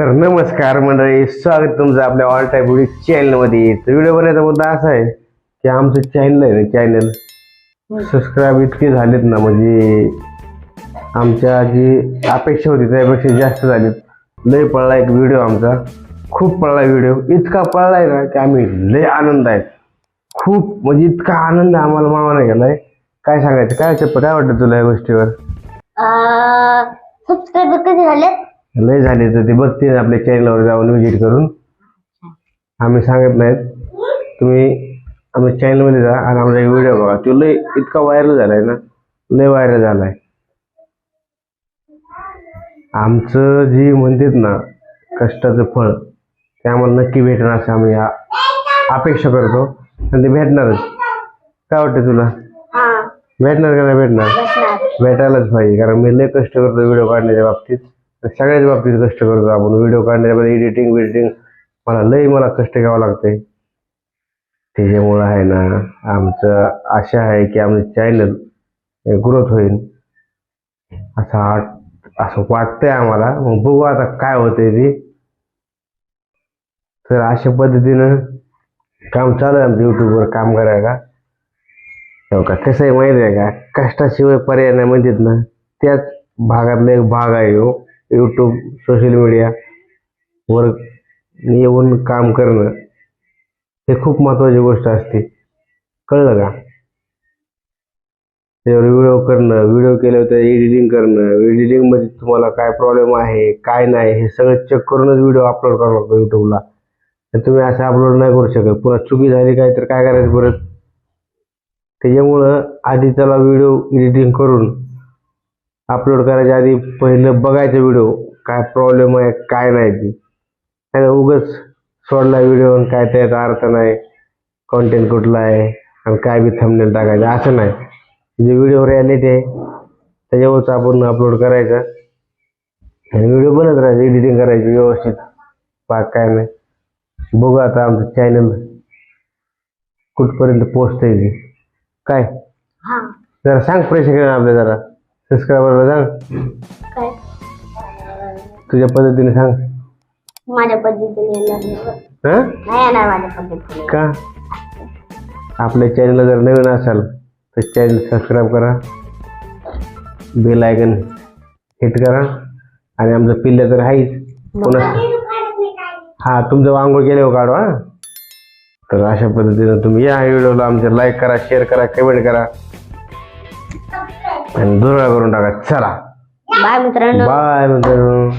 तर नमस्कार मंडळी स्वागत तुमचं आपल्या ऑल टाईप व्हिडिओ चॅनलमध्ये तर व्हिडिओ बनवायचा मुद्दा असा आहे की आमचं चॅनल आहे ना चॅनल सबस्क्राईब इतके झालेत ना म्हणजे आमच्या जी अपेक्षा होती त्यापेक्षा जास्त झालीत. लय पडला एक व्हिडिओ आमचा. खूप पडला व्हिडिओ इतका पडलाय ना की आम्ही लय आनंद आहे. खूप म्हणजे इतका आनंद आम्हाला मामाने गेलाय काय सांगायचं? काय चप्प काय वाटतं तुला या गोष्टीवर? सबस्क्राईबर कधी झालेत? लय झाले तर ते बघतील आपल्या चॅनलवर जाऊन विजिट करून. आम्ही सांगत नाहीत. तुम्ही आमच्या चॅनलमध्ये जा आणि आमचा व्हिडिओ बघा. तो लय इतका व्हायरल झालाय ना. लय व्हायरल झालाय. आमचं जी म्हणतात ना कष्टाचं फळ ते आम्हाला नक्की भेटणार असं आम्ही अपेक्षा करतो. आणि ते भेटणारच. काय वाटतं तुला? भेटणार का नाही भेटणार? भेटायलाच पाहिजे. कारण मी लय कष्ट करतो व्हिडिओ काढण्याच्या बाबतीत. सगळ्याच बाबतीत कष्ट करतो आपण. व्हिडिओ काढण्यामध्ये एडिटिंग बिडिटिंग मला लय मला कष्ट घ्यावं लागते त्याच्यामुळं आहे ना आमचं आशा आहे की आमचं चॅनल ग्रोथ होईल. असं असं वाटतंय आम्हाला. मग बघू आता काय होतंय ते. तर अशा पद्धतीनं काम चालू आहे आमचं यूट्यूबवर काम करायला. हो का? कसं आहे माहिती आहे का? कष्टाशिवाय पर्याय नाही म्हणतात ना. त्याच भागातला एक भाग आहे हो. यूट्यूब सोशल मीडिया वर येऊन काम करणं हे खूप महत्त्वाची गोष्ट असते. कळलं का? त्यावर व्हिडिओ करणं व्हिडिओ केल्यावर त्या एडिटिंग करणं एडिटिंगमध्ये तुम्हाला काय प्रॉब्लेम आहे काय नाही हे सगळं चेक करूनच व्हिडिओ अपलोड करावा लागतो यूट्यूबला तुम्ही असं अपलोड नाही करू शकत. पुन्हा चुकी झाली काय तर काय करायचं परत? त्याच्यामुळं आधी त्याला व्हिडिओ एडिटिंग करून अपलोड करायच्या आधी पहिलं बघायचं व्हिडिओ काय प्रॉब्लेम आहे काय नाही ती. नाही उगच सोडला व्हिडिओ काय त्याचा अर्थ नाही कॉन्टेंट कुठला आहे आणि काय बी थंबनेल टाकायचं असं नाही. जे व्हिडिओ रियालिटी आहे त्याच्यावरच आपण अपलोड करायचं. आणि व्हिडिओ बनत राहायचं एडिटिंग करायची व्यवस्थित. बाग काय नाही. बघू आता आमचं चॅनल कुठपर्यंत पोचतंय काय? हा. जरा सांग प्रेक्षकांना आपल्या जरा. सबस्क्रायबरला सांग काय? तुझ्या पद्धतीने सांग. माझ्या पद्धतीने येणार नाही. हां? नाही येणार माझ्या पद्धतीने. का? आपल्या चॅनलला जर नवीन असाल तर चॅनल सबस्क्राईब करा. बेल आयकन हिट करा. आणि आमचं पिल्लं तर आहेच. पुन्हा हा तुमचं आंघोळ केल्यावर काढू हा तर अशा पद्धतीनं तुम्ही या व्हिडिओला आमच्या लाईक करा शेअर करा कमेंट करा. आणि दुर्गा करून टाका चला बाय मित्रांनो बाय मित्रांनो